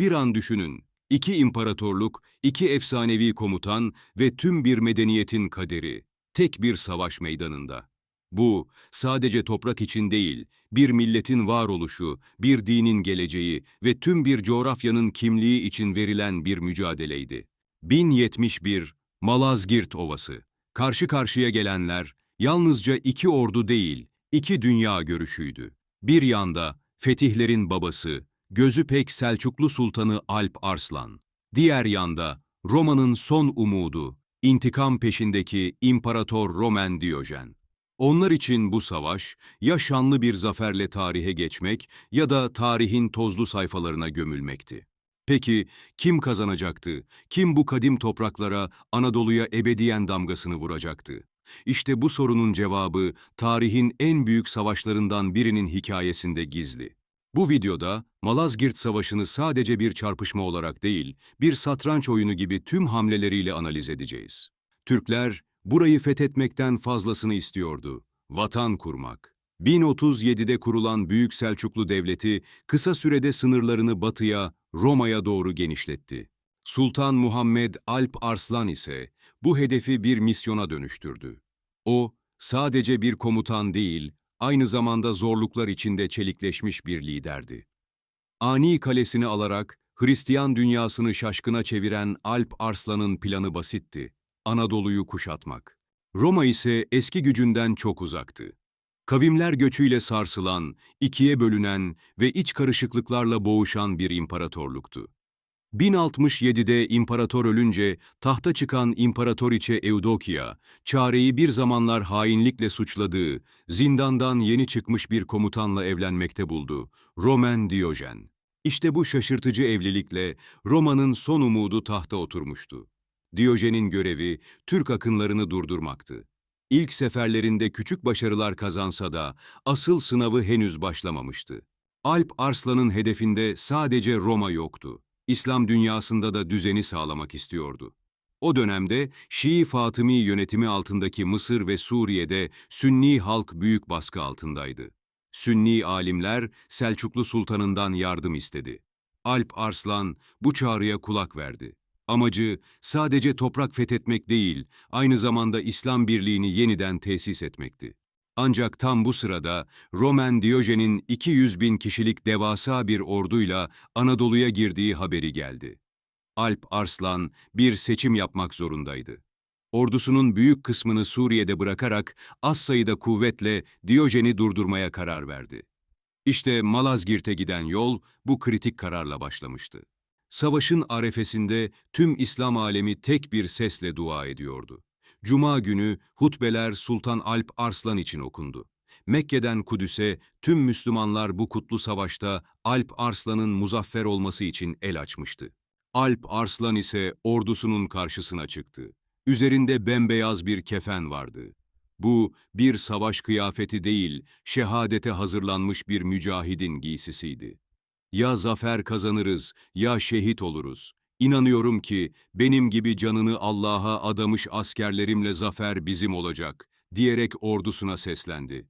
Bir an düşünün. İki imparatorluk, iki efsanevi komutan ve tüm bir medeniyetin kaderi. Tek bir savaş meydanında. Bu, sadece toprak için değil, bir milletin varoluşu, bir dinin geleceği ve tüm bir coğrafyanın kimliği için verilen bir mücadeleydi. 1071 Malazgirt Ovası. Karşı karşıya gelenler yalnızca iki ordu değil, iki dünya görüşüydü. Bir yanda fetihlerin babası, gözü pek Selçuklu Sultanı Alp Arslan. Diğer yanda Roma'nın son umudu, intikam peşindeki İmparator Roman Diyojen. Onlar için bu savaş ya şanlı bir zaferle tarihe geçmek ya da tarihin tozlu sayfalarına gömülmekti. Peki kim kazanacaktı? Kim bu kadim topraklara, Anadolu'ya ebediyen damgasını vuracaktı? İşte bu sorunun cevabı tarihin en büyük savaşlarından birinin hikayesinde gizli. Bu videoda Malazgirt Savaşı'nı sadece bir çarpışma olarak değil, bir satranç oyunu gibi tüm hamleleriyle analiz edeceğiz. Türkler burayı fethetmekten fazlasını istiyordu. Vatan kurmak. 1037'de kurulan Büyük Selçuklu Devleti kısa sürede sınırlarını batıya, Roma'ya doğru genişletti. Sultan Muhammed Alp Arslan ise bu hedefi bir misyona dönüştürdü. O, sadece bir komutan değil, aynı zamanda zorluklar içinde çelikleşmiş bir liderdi. Ani kalesini alarak Hristiyan dünyasını şaşkına çeviren Alp Arslan'ın planı basitti. Anadolu'yu kuşatmak. Roma ise eski gücünden çok uzaktı. Kavimler göçüyle sarsılan, ikiye bölünen ve iç karışıklıklarla boğuşan bir imparatorluktu. 1067'de imparator ölünce tahta çıkan İmparatoriçe Eudokia, çareyi bir zamanlar hainlikle suçladığı, zindandan yeni çıkmış bir komutanla evlenmekte buldu, Roman Diyojen. İşte bu şaşırtıcı evlilikle Roma'nın son umudu tahta oturmuştu. Diyojen'in görevi Türk akınlarını durdurmaktı. İlk seferlerinde küçük başarılar kazansa da asıl sınavı henüz başlamamıştı. Alp Arslan'ın hedefinde sadece Roma yoktu. İslam dünyasında da düzeni sağlamak istiyordu. O dönemde Şii Fatımi yönetimi altındaki Mısır ve Suriye'de Sünni halk büyük baskı altındaydı. Sünni alimler Selçuklu Sultanından yardım istedi. Alp Arslan bu çağrıya kulak verdi. Amacı sadece toprak fethetmek değil, aynı zamanda İslam birliğini yeniden tesis etmekti. Ancak tam bu sırada Roman Diyojen'in 200 bin kişilik devasa bir orduyla Anadolu'ya girdiği haberi geldi. Alp Arslan bir seçim yapmak zorundaydı. Ordusunun büyük kısmını Suriye'de bırakarak az sayıda kuvvetle Diyojen'i durdurmaya karar verdi. İşte Malazgirt'e giden yol bu kritik kararla başlamıştı. Savaşın arefesinde tüm İslam alemi tek bir sesle dua ediyordu. Cuma günü hutbeler Sultan Alp Arslan için okundu. Mekke'den Kudüs'e tüm Müslümanlar bu kutlu savaşta Alp Arslan'ın muzaffer olması için el açmıştı. Alp Arslan ise ordusunun karşısına çıktı. Üzerinde bembeyaz bir kefen vardı. Bu bir savaş kıyafeti değil, şehadete hazırlanmış bir mücahidin giysisiydi. Ya zafer kazanırız ya şehit oluruz. İnanıyorum ki benim gibi canını Allah'a adamış askerlerimle zafer bizim olacak diyerek ordusuna seslendi.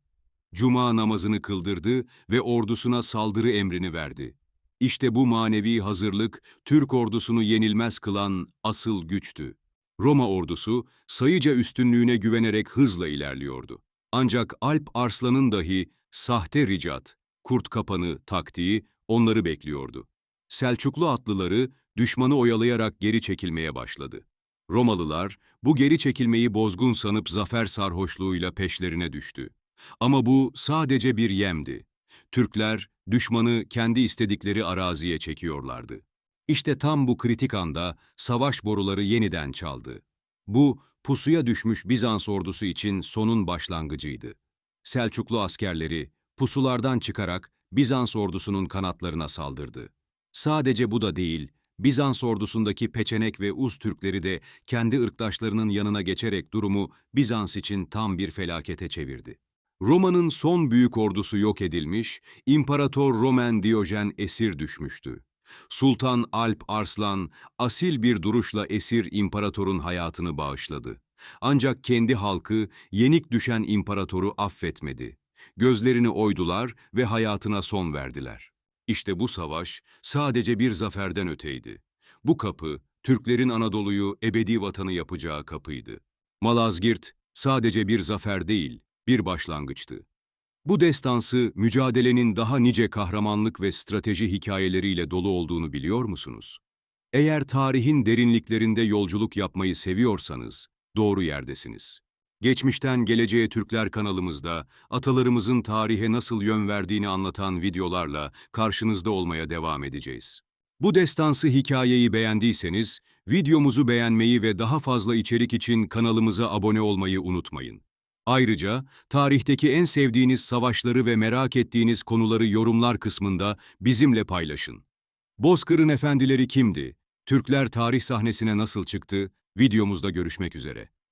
Cuma namazını kıldırdı ve ordusuna saldırı emrini verdi. İşte bu manevi hazırlık Türk ordusunu yenilmez kılan asıl güçtü. Roma ordusu sayıca üstünlüğüne güvenerek hızla ilerliyordu. Ancak Alp Arslan'ın dahi sahte ricat, kurt kapanı taktiği onları bekliyordu. Selçuklu atlıları düşmanı oyalayarak geri çekilmeye başladı. Romalılar bu geri çekilmeyi bozgun sanıp zafer sarhoşluğuyla peşlerine düştü. Ama bu sadece bir yemdi. Türkler düşmanı kendi istedikleri araziye çekiyorlardı. İşte tam bu kritik anda savaş boruları yeniden çaldı. Bu pusuya düşmüş Bizans ordusu için sonun başlangıcıydı. Selçuklu askerleri pusulardan çıkarak Bizans ordusunun kanatlarına saldırdı. Sadece bu da değil, Bizans ordusundaki Peçenek ve Uz Türkleri de kendi ırktaşlarının yanına geçerek durumu Bizans için tam bir felakete çevirdi. Roma'nın son büyük ordusu yok edilmiş, İmparator Roman Diyojen esir düşmüştü. Sultan Alp Arslan asil bir duruşla esir imparatorun hayatını bağışladı. Ancak kendi halkı yenik düşen imparatoru affetmedi. Gözlerini oydular ve hayatına son verdiler. İşte bu savaş sadece bir zaferden öteydi. Bu kapı, Türklerin Anadolu'yu ebedi vatanı yapacağı kapıydı. Malazgirt sadece bir zafer değil, bir başlangıçtı. Bu destansı, mücadelenin daha nice kahramanlık ve strateji hikayeleriyle dolu olduğunu biliyor musunuz? Eğer tarihin derinliklerinde yolculuk yapmayı seviyorsanız, doğru yerdesiniz. Geçmişten Geleceğe Türkler kanalımızda atalarımızın tarihe nasıl yön verdiğini anlatan videolarla karşınızda olmaya devam edeceğiz. Bu destansı hikayeyi beğendiyseniz, videomuzu beğenmeyi ve daha fazla içerik için kanalımıza abone olmayı unutmayın. Ayrıca tarihteki en sevdiğiniz savaşları ve merak ettiğiniz konuları yorumlar kısmında bizimle paylaşın. Bozkır'ın efendileri kimdi? Türkler tarih sahnesine nasıl çıktı? Videomuzda görüşmek üzere.